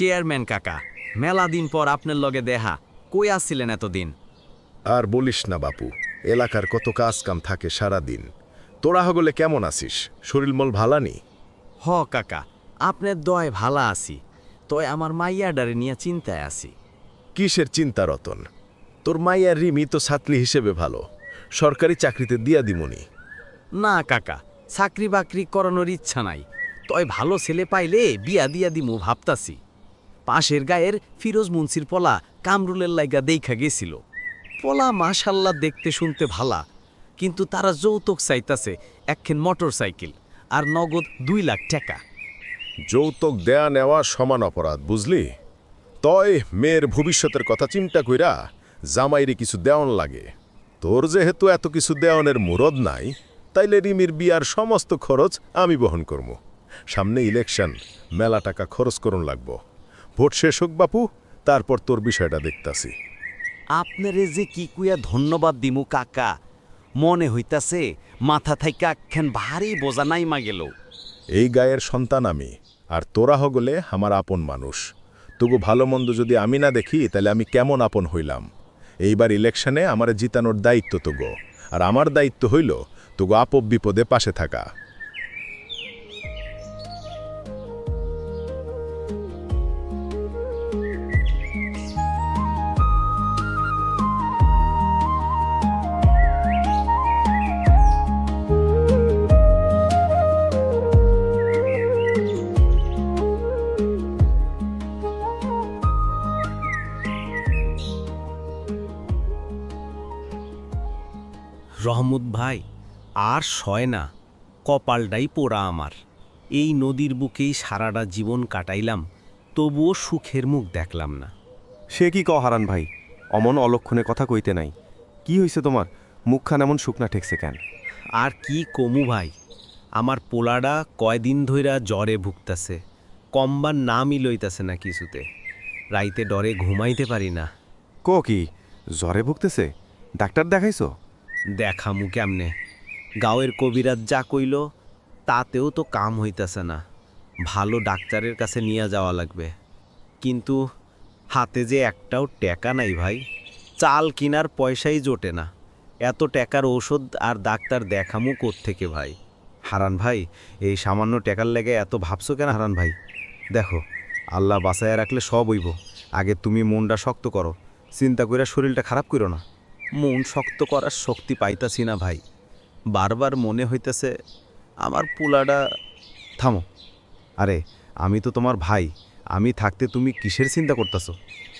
Chairman কাকা মেলা দিন পর আপনার লগে দেহা কই আসছিলেন এতদিন? আর বলিস না বাপু এলাকার কত কাজ কাম থাকে সারা দিন তোরা হগলে কেমন আছিস? শরীরমল ভালানি? হ কাকা আপনার দয় ভালা আছি। তয় আমার মাইয়াডারে নিয়ে চিন্তায় আছি। কিসের চিন্তা রতন? তোর মাইয়ার রিমি তো ছাত্রী হিসেবে ভালো। সরকারি চাকরিতে দিয়া দিমনি। না কাকা চাকরি বাকরি করানোর ইচ্ছা নাই। তয় ভালো ছেলে পাইলে বিয়া দিয়া দিমু ভাবতাছি। পাশের গায়ের ফিরোজ মুন্সির পলা কামরুলের লাইগা দেখা গেছিল। পলা মাশাল্লাহ দেখতে শুনতে ভালা, কিন্তু তারা যৌতুক চাইতাছে, একখান মোটর সাইকেল আর নগদ দুই লাখ টাকা। যৌতুক দেয়া নেওয়া সমান অপরাধ, বুঝলি? তয় মেয়ের ভবিষ্যতের কথা চিন্তা কইরা জামাইরে কিছু দেওয়ান লাগে। তোর যেহেতু এত কিছু দেওয়ানের মুরদ নাই, তাইলে রিমির বিয়ার সমস্ত খরচ আমি বহন করব সামনে ইলেকশন, মেলা টাকা খরচ করুন লাগবো। ভোট শেষ হোক বাপু। তারপর তোর বিষয়টা দেখতাছি। আপনারে যে কি কুয়া ধন্যবাদ দিমু কাকা মনে হইতাছে মাথা থাইকা একখান ভারী বোঝা নাইমা গেল। এই গায়ের সন্তান আমি আর তোরা হগলে আমার আপন মানুষ। তবু ভালো মন্দ যদি আমি না দেখি তাহলে আমি কেমন আপন হইলাম? এইবার ইলেকশনে আমার জিতানোর দায়িত্ব তোগো আর আমার দায়িত্ব হইল তোগো আপব বিপদে পাশে থাকা। রহমত ভাই আর সয় না কপালটাই পোড়া আমার। এই নদীর বুকেই সারাটা জীবন কাটাইলাম তবুও সুখের মুখ দেখলাম না। সে কি ক হারান ভাই? অমন অলক্ষণে কথা কইতে নাই। কি হইছে তোমার? মুখখান এমন শুকনা ঠেকছে কেন? আর কি কমু ভাই? আমার পোলাডা কয়দিন ধইরা জ্বরে ভুগতাছে কমবার নামই লইতাছে না কিছুতে। রাইতে ডরে ঘুমাইতে পারি না। কো কি? জ্বরে ভুগতেছে? ডাক্তার দেখাইছো? দেখামু কেমনে? গাঁয়ের কবিরাজ যা কইল, তাতেও তো কাম হইতাছে না। ভালো ডাক্তারের কাছে নিয়ে যাওয়া লাগবে। কিন্তু হাতে যে একটাও টাকা নাই ভাই, চাল কিনার পয়সাই জোটে না। এত টাকার ওষুধ আর ডাক্তার দেখামু থেকে ভাই? হারান ভাই, এই সামান্য টাকার লেগে এত ভাবছ কেন হারান ভাই? দেখো, আল্লাহ বাঁচায় রাখলে সব হইব। আগে তুমি মনটা শক্ত করো। চিন্তা কইরা শরীরটা খারাপ করো না। মন শক্ত করার শক্তি পাইতাছি না ভাই। বারবার মনে হইতেছে, আমার পোলাটা থামো। আরে, আমি তো তোমার ভাই, আমি থাকতে তুমি কিসের চিন্তা করতেছো?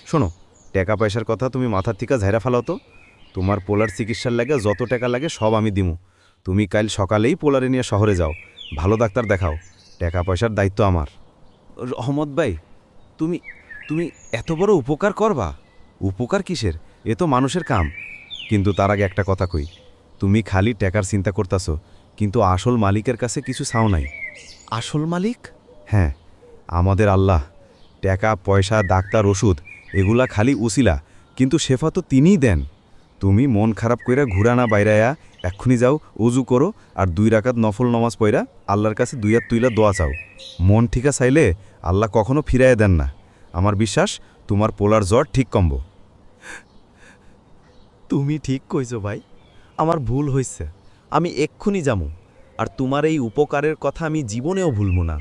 শোনো, টাকা পয়সার কথা তুমি মাথার থেকে ঝাইরা ফেলাও তো। তোমার পোলার চিকিৎসার লাগে যত টাকা লাগে সব আমি দিমু। তুমি কাল সকালেই পোলারে নিয়ে শহরে যাও, ভালো ডাক্তার দেখাও। টাকা পয়সার দায়িত্ব আমার। রহমত ভাই, তুমি তুমি এত বড় উপকার করবা? উপকার কিসের? এ তো মানুষের কাম। কিন্তু তার আগে একটা কথা কই। তুমি খালি টাকার চিন্তা করতাছো কিন্তু আসল মালিকের কাছে কিছু চাও নাই। আসল মালিক? হ্যাঁ আমাদের আল্লাহ টাকা পয়সা ডাক্তার ওষুধ এগুলা খালি উসিলা কিন্তু শেফা তো তিনিই দেন। তুমি মন খারাপ কইরা ঘুরা না বাইরায়া এক্ষুনি যাও উজু করো আর দুই রাকাত নফল নমাজ পয়রা আল্লাহর কাছে দুই হাত তুইলা দোয়া চাও। মন ঠিকা চাইলে আল্লাহ কখনো ফিরাইয়া দেন না। আমার বিশ্বাস তোমার পোলার জ্বর ঠিক কমবো। তুমি ঠিক কইছো ভাই। আমার ভুল হইছে। আমি এক্ষুনি যামু। আর তোমার এই উপকারের কথা আমি জীবনেও ভুলব না।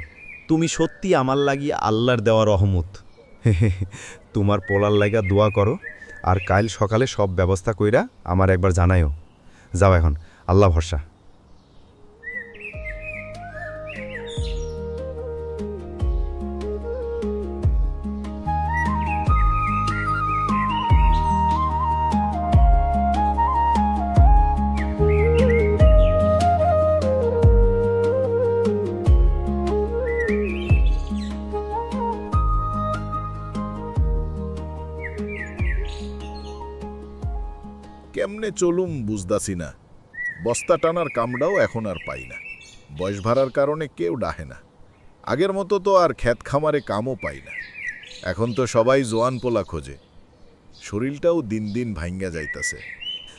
তুমি সত্যি আমার লাগি আল্লাহর দেওয়া রহমত। তোমার পোলার লাগা দোয়া করো। আর কাল সকালে সব ব্যবস্থা কইরা আমার একবার জানায়ও যাও এখন। আল্লাহ ভরসা। কেমনে চলুম বুঝদাসি না। বস্তা টানার কামড়াও এখন আর পাই না। বয়স ভাড়ার কারণে কেউ ডাহে না। আগের মতো তো আর ক্ষেত খামারে কামও পাই না। এখন তো সবাই জোয়ান পোলা খোঁজে। শরীরটাও দিন দিন ভাঙ্গা যাইতাছে।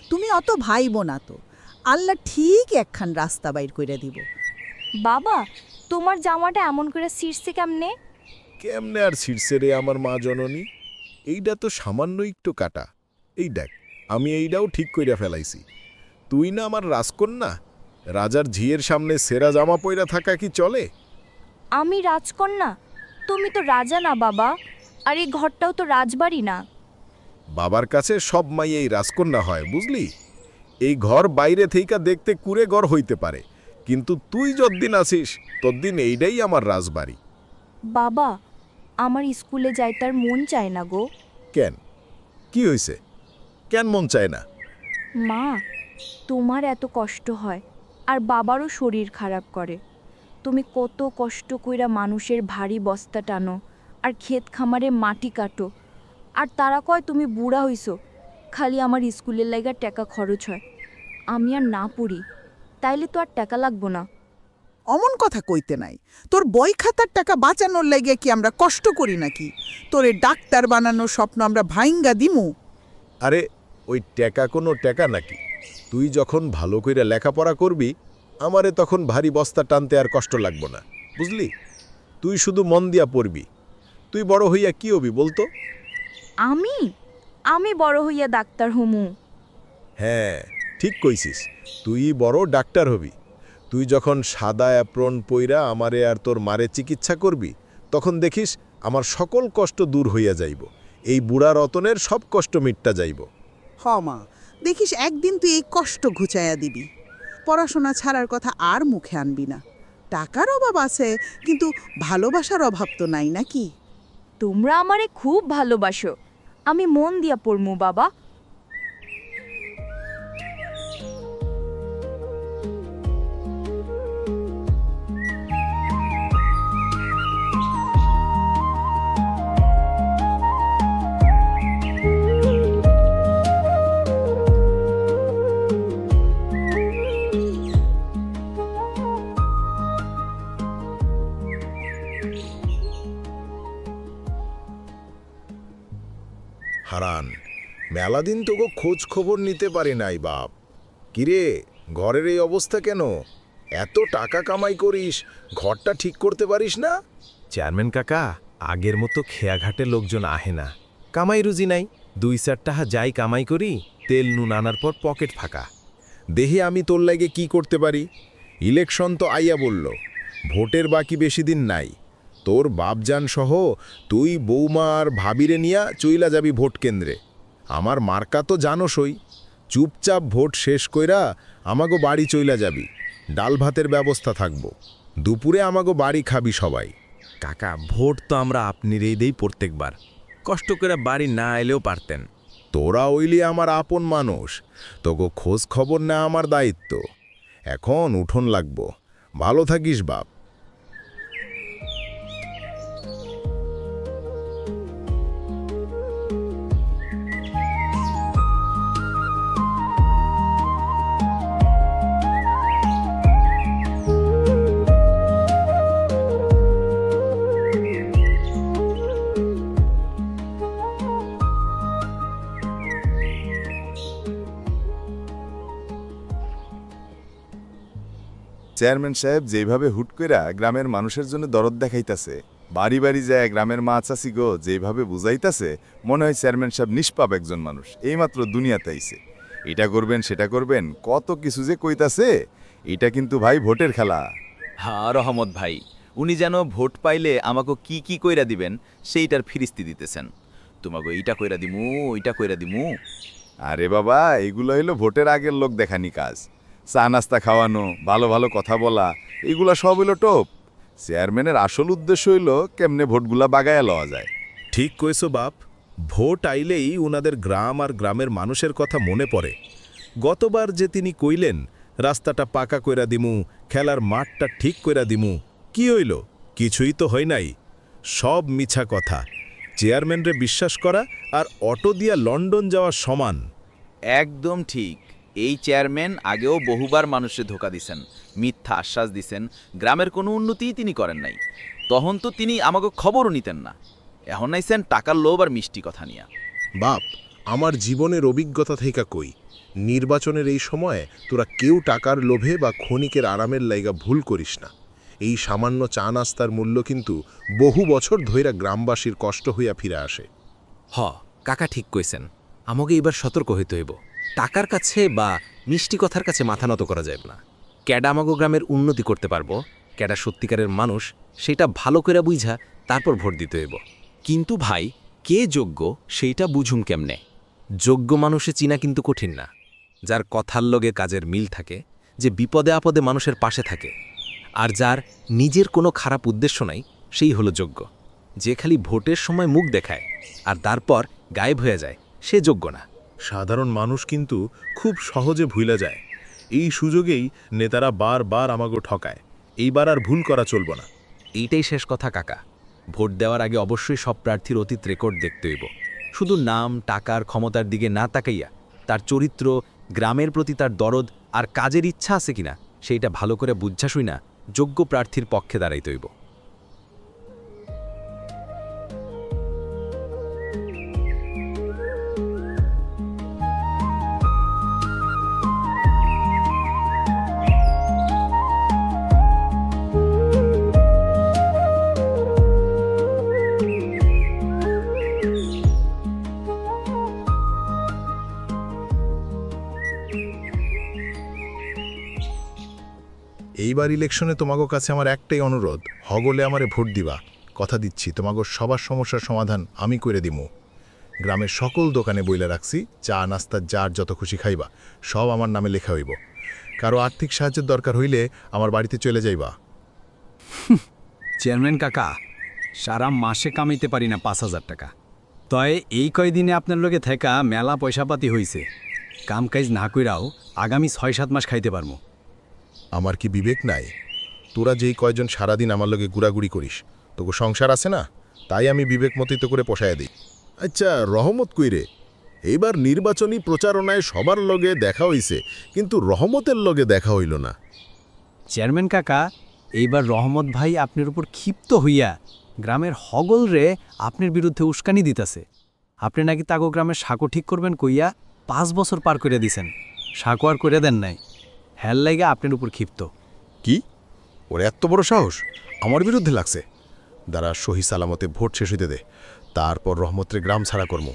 তুমি অত ভাইব না তো। আল্লাহ ঠিক একখান রাস্তা বাইর কইরা দিব। বাবা তোমার জামাটা এমন করে ছিঁড়ছে কেমনে? কেমনে আর ছিড়ছে রে আমার মা জননী? এইটা তো সামান্য একটু কাটা। এই দেখ আমি এইটাও ঠিক কইরা ফেলাইছি। তুই না আমার রাজকন্যা? রাজার ঝিয়ের সামনে সেরা জামা পইরা থাকা কি চলে? আমি রাজকন্যা? তুমি তো রাজা না বাবা। আর এই ঘরটাও তো রাজবাড়ি না। বাবার কাছে সব মাই এই রাজকন্যা হয় বুঝলি? এই ঘর বাইরে থেইকা দেখতে কুড়ে ঘর হইতে পারে। কিন্তু তুই যতদিন আছিস ততদিন এইটাই আমার রাজবাড়ি। বাবা আমার স্কুলে যাইতার মন চায় না গো। কেন? কি হইছে? কেন মন চায় না? মা তোমার এত কষ্ট হয় আর বাবারও শরীর খারাপ করে। তুমি কত কষ্ট কইরা মানুষের ভারী বস্তা টানো আর ক্ষেত খামারে মাটি কাটো। আর তারা কয় তুমি বুড়া হইছো খালি আমার স্কুলের লাইগা টাকা খরচ হয়। আমি আর না পড়ি তাইলে তো আর টাকা লাগবো না। অমন কথা কইতে নাই। তোর বই খাতার টাকা বাঁচানোর লাগে কি আমরা কষ্ট করি নাকি? তোরে ডাক্তার বানানোর স্বপ্ন আমরা ভাইঙ্গা দিমু। আরে ওই টেকা কোনো টেকা নাকি? তুই যখন ভালো কইরা লেখাপড়া করবি আমারে তখন ভারী বস্তা টানতে আর কষ্ট লাগবো না বুঝলি? তুই শুধু মন দিয়া পড়বি। তুই বড় হইয়া কি হবি বলতো? আমি? আমি বড় হইয়া ডাক্তার হমু। হ্যাঁ ঠিক কইছিস। তুই বড় ডাক্তার হবি। তুই যখন সাদা অ্যাপ্রন পইরা আমারে আর তোর মারে চিকিৎসা করবি তখন দেখিস আমার সকল কষ্ট দূর হইয়া যাইব। এই বুড়া রতনের সব কষ্ট মিটটা যাইব। হ মা, দেখিস একদিন তুই এই কষ্ট ঘুচাইয়া দিবি। পড়াশোনা ছাড়ার কথা আর মুখে আনবি না। টাকার অভাব আছে, কিন্তু ভালোবাসার অভাব তো নাই নাকি? তোমরা আমারে খুব ভালোবাসো। আমি মন দিয়া পড়মু, বাবা। মেলা দিন তোকে খোঁজ খবর নিতে পারি নাই বাপ। কিরে ঘরের এই অবস্থা কেন? এত টাকা কামাই করিস ঘরটা ঠিক করতে পারিস না? চেয়ারম্যান কাকা আগের মতো খেয়াঘাটে লোকজন আহে না। কামাই রুজি নাই দুই চার টাকা যাই কামাই করি তেল নুন আনার পর পকেট ফাঁকা। দেহে আমি তোর লাগে কি করতে পারি? ইলেকশন তো আইয়া বলল ভোটের বাকি বেশি দিন নাই। তোর বাপজান সহ তুই বৌমা আর ভাবিরে নিয়া চইলা যাবি ভোট কেন্দ্রে। আমার মার্কা তো জানোসই। চুপচাপ ভোট শেষ কইরা আমাগো বাড়ি চইলা যাবি। ডাল ভাতের ব্যবস্থা থাকব। দুপুরে আমাগো বাড়ি খাবি সবাই। কাকা ভোট তো আমরা আপনির এই দেই প্রত্যেকবার। কষ্ট করে বাড়ি না এলেও পারতেন। তোরা ওইলি আমার আপন মানুষ। তোকে খোঁজ খবর না আমার দায়িত্ব। এখন উঠোন লাগবো। ভালো থাকিস বাপ। চেয়ারম্যান সাহেব যেভাবে হুট কইরা গ্রামের মানুষের জন্য দরদ দেখাইতাছে বাড়ি বাড়ি যায় গ্রামের মা চাষি গো যেভাবে বুঝাইতাছে মনে হয় চেয়ারম্যান সাহেব নিষ্পাপ একজন মানুষ। এইমাত্র দুনিয়াতে আইছে। এটা করবেন সেটা করবেন কত কিছু যে কইতাছে এটা কিন্তু ভাই ভোটের খেলা। হ্যাঁ রহমত ভাই উনি যেন ভোট পাইলে আমাকে কি কি কইরা দিবেন সেইটার ফিরিস্তি দিতেছেন। তোমাকে এইটা কইরা দিমু ওইটা কইরা দিমু। আরে বাবা এগুলো হইল ভোটের আগের লোক দেখানি কাজ। চা নাস্তা খাওয়ানো ভালো ভালো কথা বলা এগুলা সব হইল টোপ। চেয়ারম্যানের আসল উদ্দেশ্য হইল কেমনে ভোটগুলা বাগায়া লওয়া যায়। ঠিক কইছো বাপ ভোট আইলেই উনাদের গ্রাম আর গ্রামের মানুষের কথা মনে পড়ে। গতবার যে তিনি কইলেন রাস্তাটা পাকা কইরা দিমু খেলার মাঠটা ঠিক কইরা দিমু কি হইল? কিছুই তো হয় নাই। সব মিছা কথা। চেয়ারম্যানরে বিশ্বাস করা আর অটো দিয়া লন্ডন যাওয়া সমান। একদম ঠিক। এই চেয়ারম্যান আগেও বহুবার মানুষে ধোকা দিছেন মিথ্যা আশ্বাস দিছেন গ্রামের কোনো উন্নতিই তিনি করেন নাই। তখন তো তিনি আমাকে খবরও নিতেন না। এখন নাইছেন টাকার লোভ আর মিষ্টি কথা নিয়া। বাপ আমার জীবনের অভিজ্ঞতা থেকে কই? নির্বাচনের এই সময়ে তোরা কেউ টাকার লোভে বা ক্ষণিকের আরামের লাইগা ভুল করিস না। এই সামান্য চা নাস্তার মূল্য কিন্তু বহু বছর ধইরা গ্রামবাসীর কষ্ট হইয়া ফিরে আসে। হ কাকা ঠিক কইছেন। আমাকে এবার সতর্ক হইতে হইব। টাকার কাছে বা মিষ্টি কথার কাছে মাথা নত করা যাবে না। ক্যাডা আমাগো গ্রামের উন্নতি করতে পারব, ক্যাডা সত্যিকারের মানুষ, সেটা ভালো করে বুঝা তারপর ভোট দিতে হইব। কিন্তু ভাই, কে যোগ্য সেইটা বুঝুম কেমনে? যোগ্য মানুষে চিনা কিন্তু কঠিন না। যার কথার লগে কাজের মিল থাকে, যে বিপদে আপদে মানুষের পাশে থাকে, আর যার নিজের কোনো খারাপ উদ্দেশ্য নাই, সেই হলো যোগ্য। যে খালি ভোটের সময় মুখ দেখায়, আর তারপর গায়েব হয়ে যায়, সে যোগ্য না। সাধারণ মানুষ কিন্তু খুব সহজে ভুইলা যায়। এই সুযোগেই নেতারা বারবার আমাগো ঠকায়। এইবার আর ভুল করা চলব না। এইটাই শেষ কথা, কাকা। ভোট দেওয়ার আগে অবশ্যই সব প্রার্থীর অতীত রেকর্ড দেখতে হইব। শুধু নাম, টাকার ক্ষমতার দিকে না তাকাইয়া তার চরিত্র, গ্রামের প্রতি তার দরদ আর কাজের ইচ্ছা আছে কিনা, সেইটা ভালো করে বুঝাশুই না, যোগ্য প্রার্থীর পক্ষে দাঁড়াইতে হইব। এইবার ইলেকশনে তোমাগো কাছে আমার একটাই অনুরোধ, হগলে আমারে ভোট দিবা। কথা দিচ্ছি, তোমাগো সবার সমস্যার সমাধান আমি করে দিমু। গ্রামের সকল দোকানে বইলে রাখছি, চা, নাস্তা, যার যত খুশি খাইবা, সব আমার নামে লেখা হইব। কারও আর্থিক সাহায্যের দরকার হইলে আমার বাড়িতে চলে যাইবা। চেয়ারম্যান কাকা, সারা মাসে কামাইতে পারি না পাঁচ হাজার টাকা। তয় এই কয়দিনে আপনার লোকে থেকা মেলা পয়সাপাতি হইছে। কাম কাজ না কইরাও আগামী ছয় সাত মাস খাইতে পারমু। আমার কি বিবেক নাই? তোরা যেই কয়জন সারাদিন আমার লগে গুড়াগুড়ি করিস তোকে সংসার আছে না? তাই আমি বিবেক মতিত করে পোষায় দিই। আচ্ছা রহমত কইরে? এইবার নির্বাচনী প্রচারণায় সবার লগে দেখা হইছে কিন্তু রহমতের লগে দেখা হইল না। চেয়ারম্যান কাকা এইবার রহমত ভাই আপনার উপর ক্ষিপ্ত হইয়া গ্রামের হগল রে আপনার বিরুদ্ধে উস্কানি দিতাছে। আপনি নাকি তাগো গ্রামের সাঁকো ঠিক করবেন কইয়া পাঁচ বছর পার করে দিছেন। সাঁকো আর করে দেন নাই। হ্যাল লাগে আপনার উপর ক্ষিপ্ত। কি? ওর এত বড় সাহস? আমার বিরুদ্ধে লাগছে। দ্বারা সহি সালামতে ভোট শেষ হইতে দে। তারপর রহমতের গ্রাম ছাড়া কর্ম।